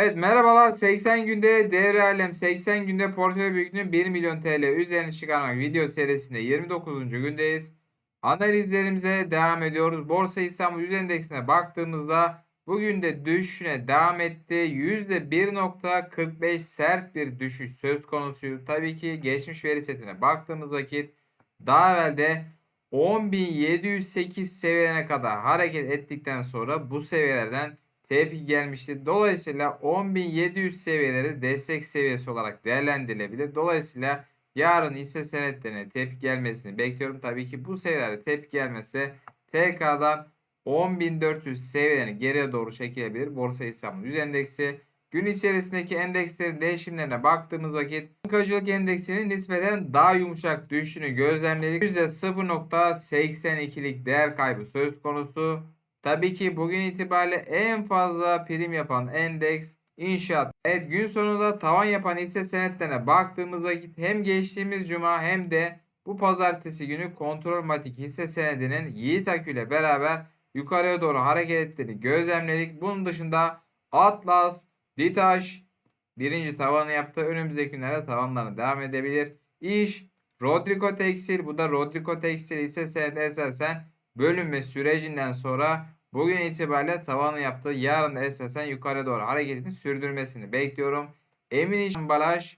Evet merhabalar 80 günde devre alem 80 günde portföy büyüklüğünü 1 milyon TL üzerine çıkarmak video serisinde 29. gündeyiz. Analizlerimize devam ediyoruz. Borsa İstanbul Yüz Endeksine baktığımızda bugün de düşüşüne devam etti. %1.45 sert bir düşüş söz konusuydu. Tabii ki geçmiş veri setine baktığımız vakit daha evvel de 10.708 seviyelerine kadar hareket ettikten sonra bu seviyelerden tepki gelmişti. Dolayısıyla 10.700 seviyeleri destek seviyesi olarak değerlendirilebilir. Dolayısıyla yarın hisse senetlerine tepki gelmesini bekliyorum. Tabii ki bu seviyelerde tepki gelmesi tekrardan 10.400 seviyelerini geriye doğru çekilebilir. Borsa İstanbul Yüz Endeksi gün içerisindeki endekslerin değişimlerine baktığımız vakit bankacılık endeksinin nispeten daha yumuşak düşüşünü gözlemledik. %0.82'lik değer kaybı söz konusu. Tabii ki bugün itibariyle en fazla prim yapan endeks inşaat. Evet gün sonunda tavan yapan hisse senetlerine baktığımız vakit hem geçtiğimiz cuma hem de bu pazartesi günü kontrol matik hisse senedinin Yiğit Akü ile beraber yukarıya doğru hareket ettiğini gözlemledik. Bunun dışında Atlas, Ditaş birinci tavanı yaptı. Önümüzdeki günlerde tavanlarına devam edebilir. İş, Rodrigo Tekstil. Bu da Rodrigo Tekstil hisse senedi esasen bölünme sürecinden sonra bugün itibariyle tavanı yaptı. Yarın da esasen yukarı doğru hareketini sürdürmesini bekliyorum. Emin İş Ambalaj,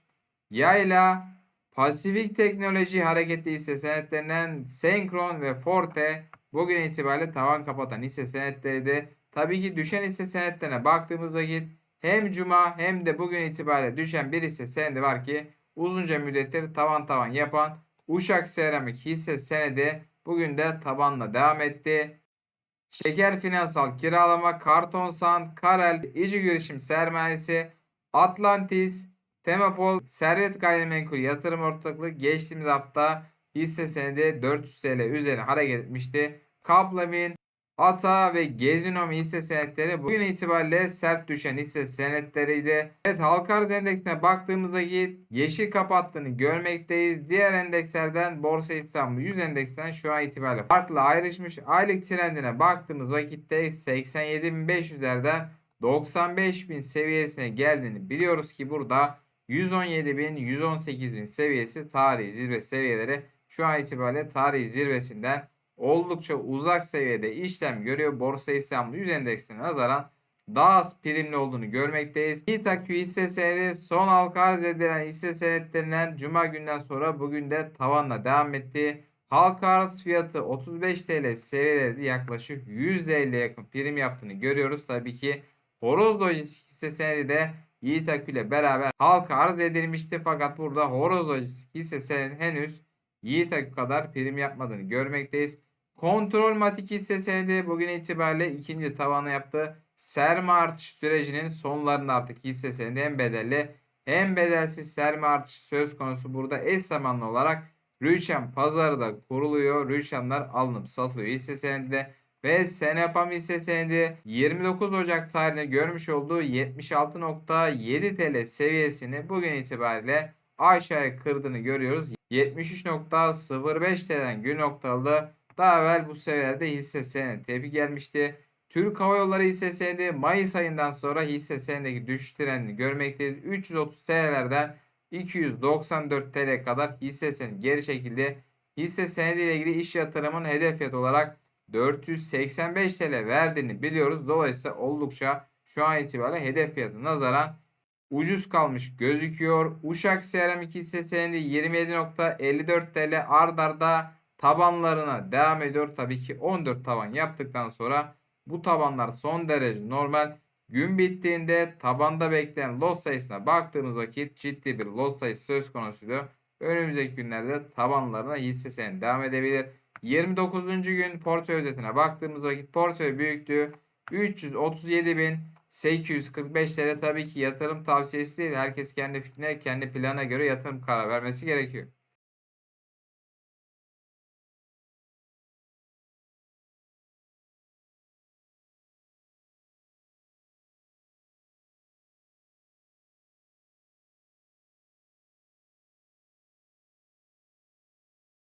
Yayla, Pasifik Teknoloji hareketli hisse senetlerinden Senkron ve Forte bugün itibariyle tavan kapatan hisse senetleriydi. Tabii ki düşen hisse senetlerine baktığımız vakit hem cuma hem de bugün itibariyle düşen bir hisse senedi var ki uzunca müddettir tavan tavan yapan Uşak Seramik hisse senedi bugün de tabanla devam etti. Şeker Finansal Kiralama, Kartonsan, Karel, İci Girişim Sermayesi, Atlantis, Temapol, Servet Gayrimenkul Yatırım Ortaklığı geçtiğimiz hafta hisse senedi 400 TL üzerine hareket etmişti. Kaplamin, Ata ve Gezinomi hisse senetleri bugün itibariyle sert düşen hisse senetleriydi. Evet halka arz endeksine baktığımızda yeşil kapattığını görmekteyiz. Diğer endekslerden Borsa İstanbul 100 endeksten şu an itibariyle farklı ayrışmış. Aylık trendine baktığımız vakitte 87.500'lerden 95.000 seviyesine geldiğini biliyoruz ki burada 117.000 118.000 seviyesi tarihi zirve seviyeleri şu an itibariyle tarihi zirvesinden oldukça uzak seviyede işlem görüyor. Borsa İstanbul 100 endeksine nazaran daha az primli olduğunu görmekteyiz. İTAQ hisse senedi son halka arz edilen hisse senetlerinden Cuma günden sonra bugün de tavanla devam etti. Halka arz fiyatı 35 TL seviyelerde yaklaşık 150 yakın prim yaptığını görüyoruz. Tabii ki Horoz Lojistik hisse senedi de İTAQ ile beraber halka arz edilmişti. Fakat burada Horoz Lojistik hisse senedi henüz İTAQ kadar prim yapmadığını görmekteyiz. Kontrol matik hisse senedi bugün itibariyle ikinci tavanı yaptı. Serme artış sürecinin sonlarında artık hisse senedi hem bedelli hem bedelsiz serme artışı söz konusu. Burada eş zamanlı olarak Rüçhan pazarı da kuruluyor. Rüçhanlar alınıp satılıyor hisse senedi ve Senepam hisse senedi 29 Ocak tarihinde görmüş olduğu 76.7 TL seviyesini bugün itibariyle aşağıya kırdığını görüyoruz. 73.05 TL'den gün noktalı daha evvel bu seviyelerde hisse senedi tepki gelmişti. Türk Hava Yolları hisse senedi Mayıs ayından sonra hisse senedindeki düşüş trendini görmekteyiz. 330 TL'lerden 294 TL kadar hisse senedi geri çekildi. Hisse senedi ile ilgili iş yatırımın hedef fiyat olarak 485 TL verdiğini biliyoruz. Dolayısıyla oldukça şu an itibariyle hedef fiyatı nazaran ucuz kalmış gözüküyor. Uşak Seramik hisse senedi 27.54 TL ard arda tabanlarına devam ediyor. Tabii ki 14 taban yaptıktan sonra bu tabanlar son derece normal. Gün bittiğinde tabanda bekleyen lot sayısına baktığımız vakit ciddi bir lot sayısı söz konusuydu. Önümüzdeki günlerde tabanlarına hisse senedi devam edebilir. 29. gün portföy özetine baktığımız vakit portföy büyüklüğü 337.845 TL tabii ki yatırım tavsiyesi değil. Herkes kendi fikrine, kendi plana göre yatırım karar vermesi gerekiyor.